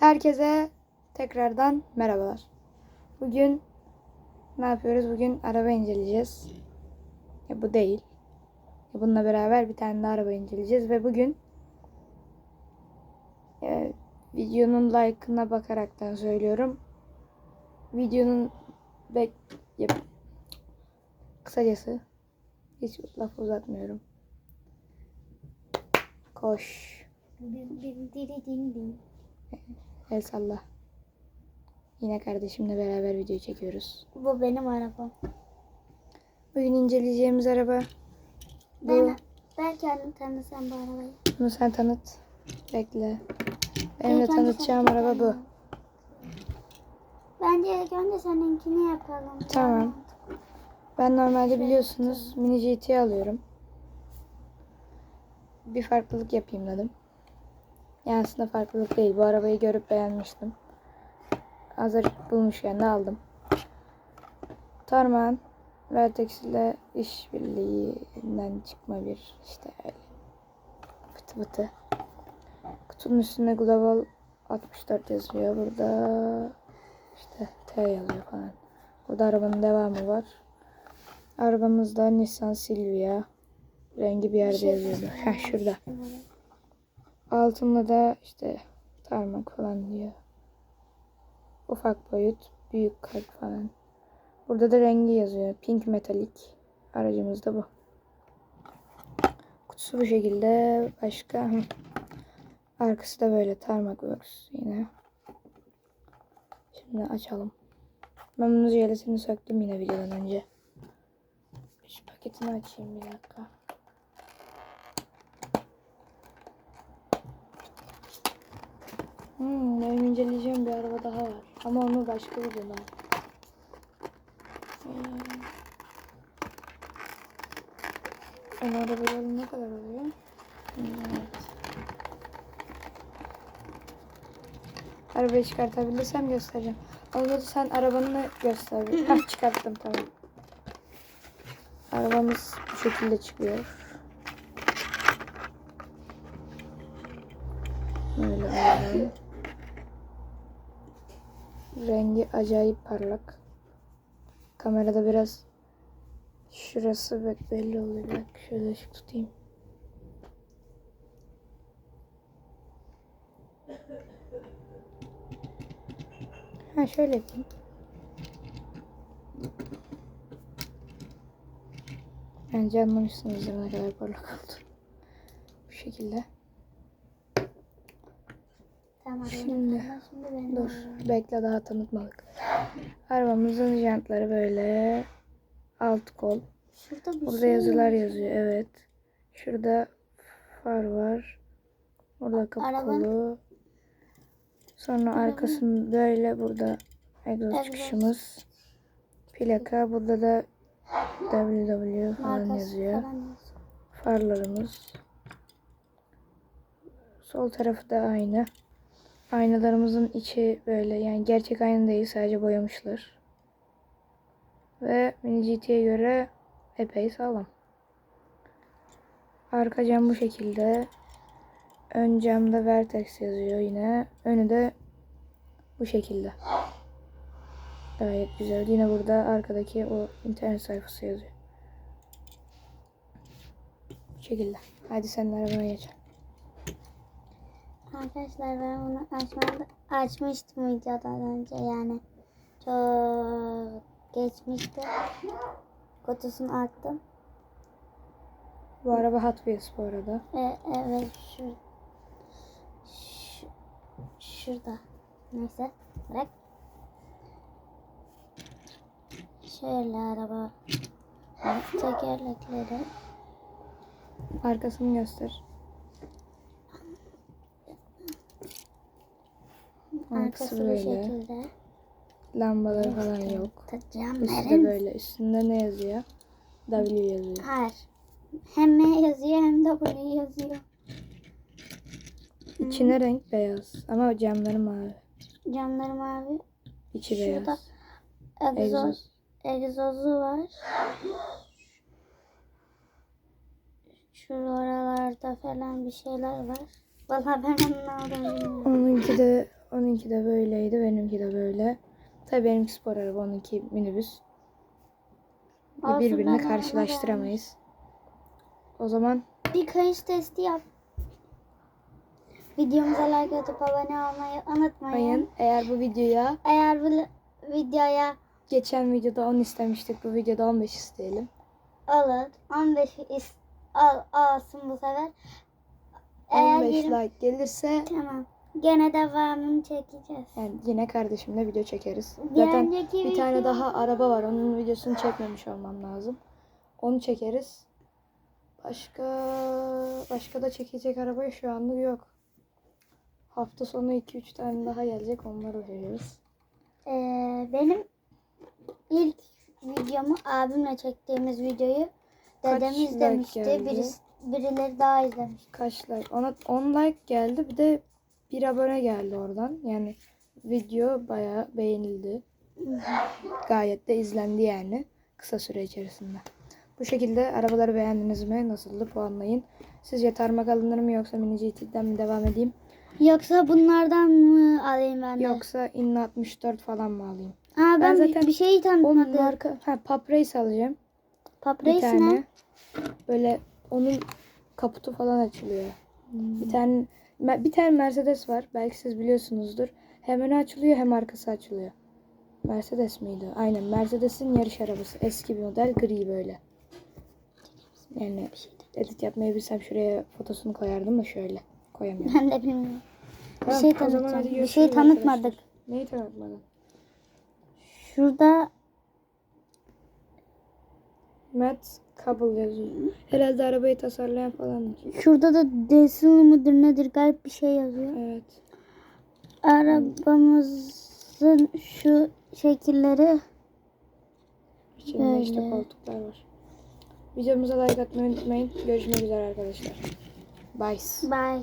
Herkese tekrardan merhabalar. Bugün ne yapıyoruz? Bugün araba inceleyeceğiz. Ya bu değil. Ya bununla beraber bir tane daha araba inceleyeceğiz ve bugün e, videonun like'ına bakaraktan söylüyorum. Videonun bek yap kısacası hiç laf uzatmıyorum. Koş. Din din din din din. El salla. Yine kardeşimle beraber video çekiyoruz. Bu benim arabam. Bugün inceleyeceğimiz araba bu. Ben, ben kendim tanısam bu arabayı. Bunu sen tanıt. Bekle. Benim de tanıtacağım araba bu. Bence ilk önce seninkini yapalım. Tamam. Ben normalde biliyorsunuz mini GT alıyorum. Bir farklılık yapayım dedim. Yani aslında farklılık değil. Bu arabayı görüp beğenmiştim. Hazır bulmuşken de aldım. Tarman Vertex ile işbirliğinden çıkma bir işte öyle. Fıtı fıtı. Kutunun üstünde Global 64 yazıyor. Burada işte T yazıyor falan. Burada arabanın devamı var. Arabamızda Nissan Silvia. Rengi bir yerde yazıyordu. Heh şurada. Altında da işte tarmak falan diyor. Ufak boyut, büyük kalp falan. Burada da rengi yazıyor. Pink metalik. Aracımız da bu. Kutusu bu şekilde. Başka arkası da böyle tarmak box yine. Şimdi açalım. Ben bunun söktüm yine videodan önce. Şu paketini açayım bir dakika. Hmm, benim inceleyeceğim bir araba daha var. Ama onu başka videoda. Hmm. Ön arabaların ne kadar oluyor? Hmm, evet. Arabayı çıkartabilirsem göstereceğim. Olmadı sen arabanı göster. bir. Hah çıkarttım tamam. Arabamız bu şekilde çıkıyor. Böyle alalım. Rengi acayip parlak. Kamerada biraz şurası bak belli oluyor. Bak şöyle ışık tutayım. Ha şöyle yapayım. Bence anlamışsınızdır ne kadar parlak oldu. Bu şekilde. Tamam. Şimdi, Şimdi benim Dur bekle daha tanıtmadık. Arabamızın jantları böyle alt kol. Şurada bir Burada şey yazılar var. yazıyor evet. Şurada far var. Burada kapı Arabanın- kolu. Sonra arkasında böyle burada egzoz Egzoz. çıkışımız. Plaka burada da WW falan Markası yazıyor. falan yazıyor. Farlarımız. Sol tarafı da aynı. Aynalarımızın içi böyle yani gerçek ayna değil sadece boyamışlar. Ve mini GT'ye göre epey sağlam. Arka cam bu şekilde. Ön camda Vertex yazıyor yine. Önü de bu şekilde. Gayet güzel. Yine burada arkadaki o internet sayfası yazıyor. Bu şekilde. Hadi senin arabana geç. Arkadaşlar ben bunu açmadı, açmıştım videodan önce yani çok geçmişti. Kutusunu attım. Bu araba Hot Wheels bu arada. E, evet şu, şu şurada. Neyse bırak. Şöyle araba tekerlekleri. Arkasını göster. Arkası böyle. şekilde. Lambaları falan yok. Üstü de Camların böyle. Üstünde ne yazıyor? W yazıyor. Hayır. Hem M yazıyor hem W yazıyor. İçine renk beyaz. Ama camları mavi. Camları mavi. İçi Şurada beyaz. Egzoz, Egzoz. egzozu var. Şuralarda falan bir şeyler var. Vallahi ben onun olduğunu bilmiyorum. Onunki de Onunki de böyleydi. Benimki de böyle. Tabii benimki spor araba. Onunki minibüs. Olsun, araba karşılaştıramayız. O zaman Bir kayış testi yap. Videomuza like atıp abone olmayı unutmayın. ayın eğer bu videoya Eğer bu videoya geçen videoda 10 istemiştik. Bu videoda 15 isteyelim. alır 15 is, al, alsın bu sefer. Eğer 15 yirmi- like gelirse Tamam. Gene devamını çekeceğiz. yani yine kardeşimle video çekeriz. Bir Zaten bir tane video- daha araba var. Onun videosunu çekmemiş olmam lazım. Onu çekeriz. Başka başka da çekecek araba şu anda yok. Hafta sonu 2-3 tane daha gelecek. Onları veririz. Ee, benim ilk videomu abimle çektiğimiz videoyu Kaç dedem like izlemişti. geldi? Birisi, birileri daha izlemiş. Kaç like? Ona 10 like geldi. Bir de bir abone geldi oradan. Yani video bayağı beğenildi. Gayet de izlendi yani. Kısa süre içerisinde. Bu şekilde arabaları beğendiniz mi? Nasıldı? Puanlayın. Sizce tarmak alınır mı yoksa mini GT'den mi devam edeyim? Yoksa bunlardan mı alayım ben de? Yoksa Inna 64 falan mı alayım? Aa, ben, Ben bir- zaten bir şey O tanıtmadım. marka ha Pop Race alacağım. Pop Bir Race tane. ne? Böyle onun kaputu falan açılıyor. Hmm. Bir tane bir tane Mercedes var. Belki siz biliyorsunuzdur. Hem önü açılıyor hem arkası açılıyor. Mercedes miydi? Aynen Mercedes'in yarış arabası. Eski bir model gri böyle. Yani edit yapmayı bilsem şuraya fotosunu koyardım da şöyle. Koyamıyorum. Ben de bilmiyorum. Bir şey tanıtacağım. Bir şey tanıtmadık. Neyi tanıtmadın? Şurada Matt Cable yazıyor. Herhalde arabayı tasarlayan falan. şurada da Desil mıdır nedir garip bir şey yazıyor. Evet. Arabamızın şu şekilleri İçinde işte Öyle. koltuklar var. Videomuza like atmayı unutmayın. Görüşmek üzere arkadaşlar. Bye. Bye.